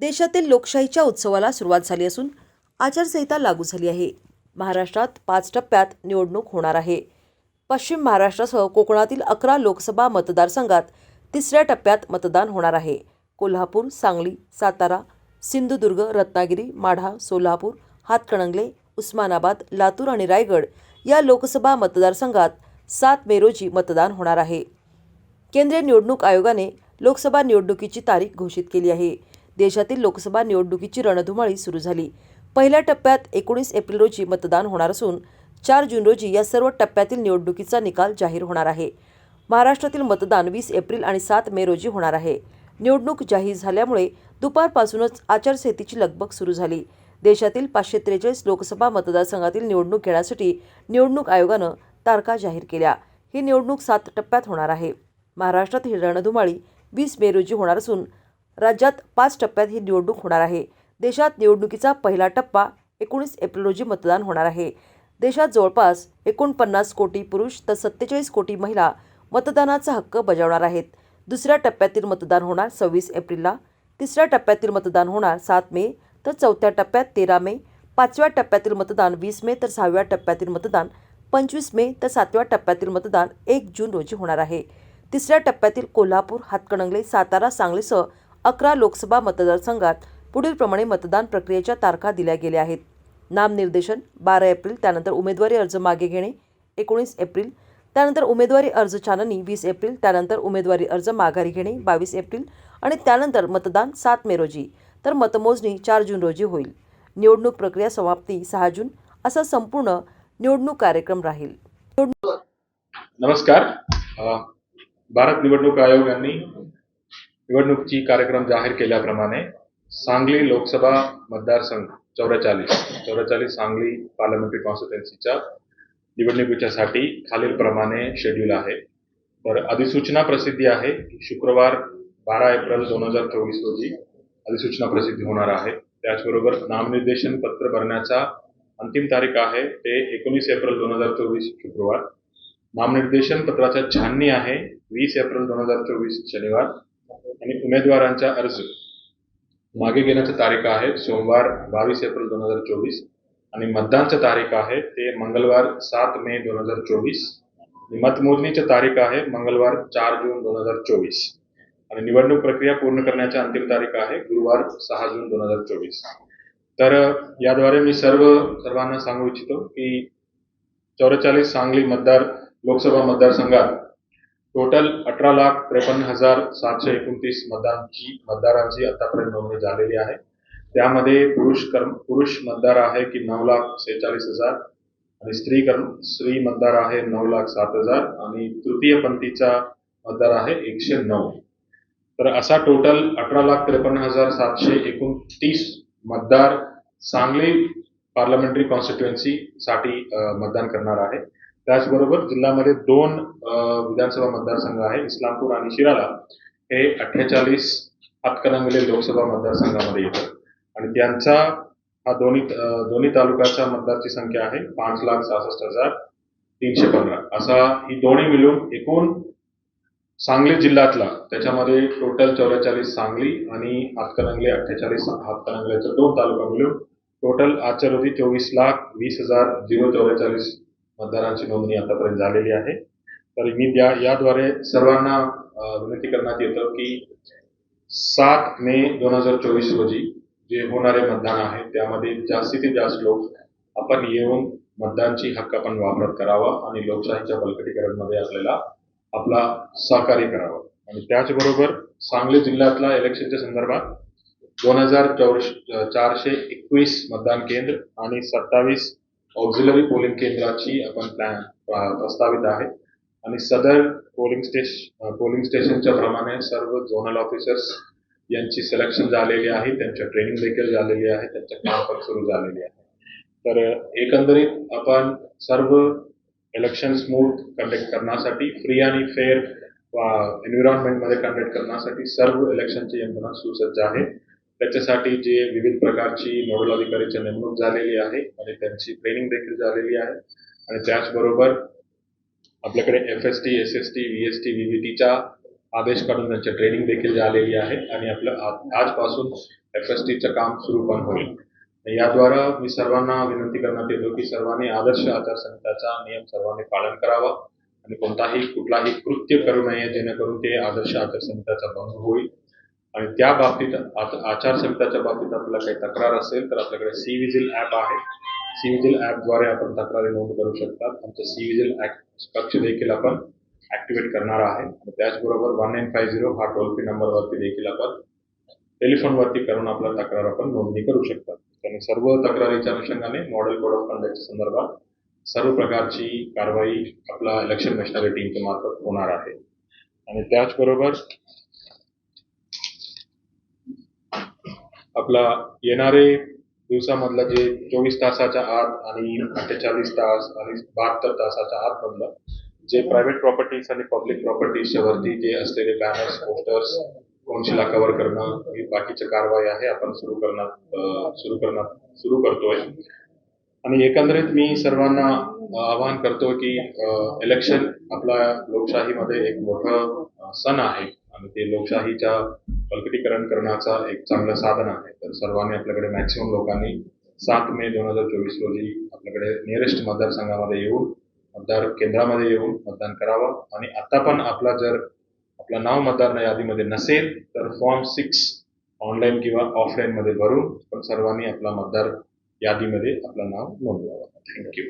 देशातील लोकशाहीच्या उत्सवाला सुरुवात झाली असून आचारसंहिता लागू झाली आहे. महाराष्ट्रात पाच टप्प्यात निवडणूक होणार आहे. पश्चिम महाराष्ट्रासह कोकणातील अकरा लोकसभा मतदारसंघात तिसऱ्या टप्प्यात मतदान होणार आहे. कोल्हापूर सांगली सातारा सिंधुदुर्ग रत्नागिरी माढा सोलापूर हातकणंगले उस्मानाबाद लातूर आणि रायगड या लोकसभा मतदारसंघात सात मे रोजी मतदान होणार आहे. केंद्रीय निवडणूक आयोगाने लोकसभा निवडणुकीची तारीख घोषित केली आहे. देशातील लोकसभा निवडणुकीची रणधुमाळी सुरू झाली. पहिल्या टप्प्यात एकोणीस एप्रिल रोजी मतदान होणार असून चार जून रोजी या सर्व टप्प्यातील निवडणुकीचा निकाल जाहीर होणार आहे. महाराष्ट्रातील मतदान वीस एप्रिल आणि सात मे रोजी होणार आहे. निवडणूक जाहीर झाल्यामुळे दुपारपासूनच आचारसंहितेची लगबग सुरू झाली. देशातील पाचशे त्रेचाळीस लोकसभा मतदारसंघातील निवडणूक घेण्यासाठी निवडणूक आयोगानं तारखा जाहीर केल्या. ही निवडणूक सात टप्प्यात होणार आहे. महाराष्ट्रात ही रणधुमाळी वीस मे रोजी होणार असून राज्यात पाच टप्प्यात ही निवडणूक होणार आहे. देशात निवडणुकीचा पहिला टप्पा एकोणीस एप्रिल रोजी मतदान होणार आहे. देशात जवळपास एकोणपन्नास कोटी पुरुष तर सत्तेचाळीस कोटी महिला मतदानाचा हक्क बजावणार आहेत. दुसऱ्या टप्प्यातील मतदान होणार सव्वीस एप्रिलला. तिसऱ्या टप्प्यातील मतदान होणार सात मे. तर चौथ्या टप्प्यात तेरा मे. पाचव्या टप्प्यातील मतदान वीस मे. तर सहाव्या टप्प्यातील मतदान पंचवीस मे. तर सातव्या टप्प्यातील मतदान एक जून रोजी होणार आहे. तिसऱ्या टप्प्यातील कोल्हापूर हातकणंगले सातारा सांगलीसह अकरा लोकसभा मतदारसंघात पुढीलप्रमाणे मतदान प्रक्रियेच्या तारखा दिल्या गेल्या आहेत. नामनिर्देशन बारा एप्रिल त्यानंतर उमेदवारी अर्ज मागे घेणे एकोणीस एप्रिल त्यानंतर उमेदवारी अर्ज छाननी वीस एप्रिल त्यानंतर उमेदवारी अर्ज माघारी घेणे बावीस एप्रिल आणि त्यानंतर मतदान सात मे रोजी. तर मतमोजणी चार जून रोजी होईल. निवडणूक प्रक्रिया समाप्ती सहा जून असा संपूर्ण निवडणूक कार्यक्रम राहील. नमस्कार. भारत निवडणूक आयोगाने निवडणुकीची कार्यक्रम जाहीर केल्याप्रमाणे सांगली लोकसभा मतदारसंघ चौवेचाळीस चौवेचाळीस सांगली पार्लमेंटरी कॉन्स्टिट्युएन्सीच्या निवडणुकीच्यासाठी खालीलप्रमाणे शेड्यूल आहे. तर अधिसूचना प्रसिद्धी आहे शुक्रवार बारा एप्रिल दोन हजार चोवीस रोजी अधिसूचना प्रसिद्धी होणार आहे. त्याचबरोबर नामनिर्देशन पत्र भरण्याचा अंतिम तारीख आहे ते एकोणीस एप्रिल दोन हजार चोवीस शुक्रवार. नामनिर्देशन पत्राचा छाननी आहे वीस एप्रिल दोन हजार चोवीस शनिवार. आणि उमेदवारांचा अर्ज. मागे घेण्याच्या तारीख आहे सोमवार बावीस एप्रिल दोन हजार चोवीस आणि मतदानची तारीख आहे ते मंगळवार सात मे दोन हजार चोवीस आणि मतमोजणीची तारीख आहे मंगळवार चार जून दोन हजार चोवीस. आणि निवडणूक प्रक्रिया पूर्ण करण्याची अंतिम तारीख आहे गुरुवार सहा जून दोन हजार चोवीस. तर याद्वारे मी सर्व सर्वांना सांगू इच्छितो की चौवेचाळीस सांगली मतदार लोकसभा मतदारसंघात टोटल अठरा लाख त्रेपन्न हजार सातशे एकोणतीस मतदानची मतदारांची आतापर्यंत नोंदणी झालेली आहे. त्यामध्ये पुरुष कर्म पुरुष मतदार आहे की नऊ लाख सेहेचाळीस हजार आणि स्त्री कर्म स्त्री मतदार आहे नऊ लाख सात हजार आणि तृतीय पंथीचा मतदार आहे एकशे नऊ. तर असा टोटल अठरा लाख त्रेपन्न हजार सातशे एकोणतीस मतदार सांगली पार्लमेंटरी कॉन्स्टिट्युएन्सी साठी मतदान करणार आहे. त्याचबरोबर जिल्ह्यामध्ये दोन विधानसभा मतदारसंघ आहे इस्लामपूर आणि शिराला हे अठ्ठेचाळीस हातकणंगले लोकसभा मतदारसंघामध्ये येतात आणि त्यांचा हा दोन्ही दोन्ही तालुक्याच्या मतदारची संख्या आहे पाच लाख सहासष्ट हजार तीनशे पंधरा. असा ही दोन्ही मिळून एकूण सांगली जिल्ह्यातला त्याच्यामध्ये टोटल चौवेचाळीस सांगली आणि हातकणंगले अठ्ठेचाळीस हातकणंगल्याचे दोन तालुका मिळून टोटल आजच्या रोजी चोवीस लाख वीस हजार झिरो चौवेचाळीस मतदारांची नोंदणी आतापर्यंत झालेली आहे. तर मी त्या याद्वारे सर्वांना विनंती करण्यात येतं की सात मे दोन हजार चोवीस रोजी जे होणारे मतदान आहे त्यामध्ये जास्तीत जास्त लोक आपण येऊन मतदानची हक्क आपण वापरत करावा आणि लोकशाहीच्या बळकटीकरणमध्ये आपल्याला आपला सहकार्य करावं. आणि त्याचबरोबर सांगली जिल्ह्यातला इलेक्शनच्या संदर्भात दोन हजार चारशे एकवीस मतदान केंद्र आणि सत्तावीस ऑक्झिलरी पोलिंग केंद्राची आपण प्लॅन प्रस्तावित आहे. आणि सदर पोलिंग स्टेशन पोलिंग स्टेशनच्या प्रमाणे सर्व झोनल ऑफिसर्स यांची सिलेक्शन झालेली आहे. त्यांच्या ट्रेनिंग देखील झालेली आहे. त्यांच्या काम पण सुरू झालेली आहे. तर एकंदरीत आपण सर्व इलेक्शन स्मूथ कंडक्ट करण्यासाठी फ्री आणि फेअर एन्व्हायरमेंटमध्ये कंडक्ट करण्यासाठी सर्व इलेक्शनची यंत्रणा सुसज्ज आहे. त्याच्यासाठी जे विविध प्रकारची नोडल अधिकारीची नेमणूक झालेली आहे आणि त्यांची ट्रेनिंग देखील झालेली आहे. आणि त्याचबरोबर आपल्याकडे F S T S S T V S T V V टीच्या आदेश काढून त्यांची ट्रेनिंग देखील झालेली आहे आणि आपलं आजपासून एफ एस टीचं काम सुरू पण होईल. याद्वारा मी सर्वांना विनंती करण्यात येतो की सर्वांनी आदर्श आचारसंहिताचा नियम सर्वांनी पालन करावा आणि कोणताही कुठलाही कृत्य करू नये जेणेकरून ते आदर्श आचारसंहिताचा भंग होईल. आणि त्या बाबतीत आचारसंहिताच्या बाबतीत आपल्याला काही तक्रार असेल तर आपल्याकडे सी विजिल ॲप आहे. सी विजिल ॲपद्वारे आपण तक्रारी नोंद करू शकतात. आमचं सी विजिल कक्ष देखील आपण ऍक्टिव्हेट करणार आहे. आणि त्याचबरोबर वन नाईन फाय झिरो हा टोल फ्री नंबरवरती देखील आपण टेलिफोनवरती करून आपला तक्रार आपण नोंदणी करू शकतात. आणि सर्व तक्रारीच्या अनुषंगाने मॉडेल कोड ऑफ कंडक्टच्या संदर्भात सर्व प्रकारची कारवाई आपला इलेक्शन मशिनरी टीमच्या मार्फत होणार आहे. आणि त्याचबरोबर आपला येणारे दिवसामधला जे चोवीस तासाच्या आत आणि अठ्ठेचाळीस तास आणि बहात्तर तासाच्या आतमधलं जे प्रायव्हेट प्रॉपर्टीज आणि पब्लिक प्रॉपर्टीजच्या वरती जे असलेले बॅनर्स पोस्टर्स कोणशिला कव्हर करणं ही बाकीची कारवाई आहे आपण सुरू करणार सुरू करणार सुरू करतोय. आणि एकंदरीत मी सर्वांना आवाहन करतो की इलेक्शन आपल्या लोकशाहीमध्ये एक मोठं सण आहे. आणि ते लोकशाहीच्या बलकटीकरण करण्याचा एक चांगलं साधन आहे. तर सर्वांनी आपल्याकडे मॅक्सिमम लोकांनी सात मे दोन हजार चोवीस रोजी आपल्याकडे नियरेस्ट मतदारसंघामध्ये येऊन मतदार केंद्रामध्ये येऊन मतदान करावं. आणि आता पण आपला जर आपलं नाव मतदार यादीमध्ये नसेल तर फॉर्म सिक्स ऑनलाईन किंवा ऑफलाईनमध्ये भरून पण सर्वांनी आपला मतदार यादीमध्ये आपलं नाव नोंदवावं. थँक्यू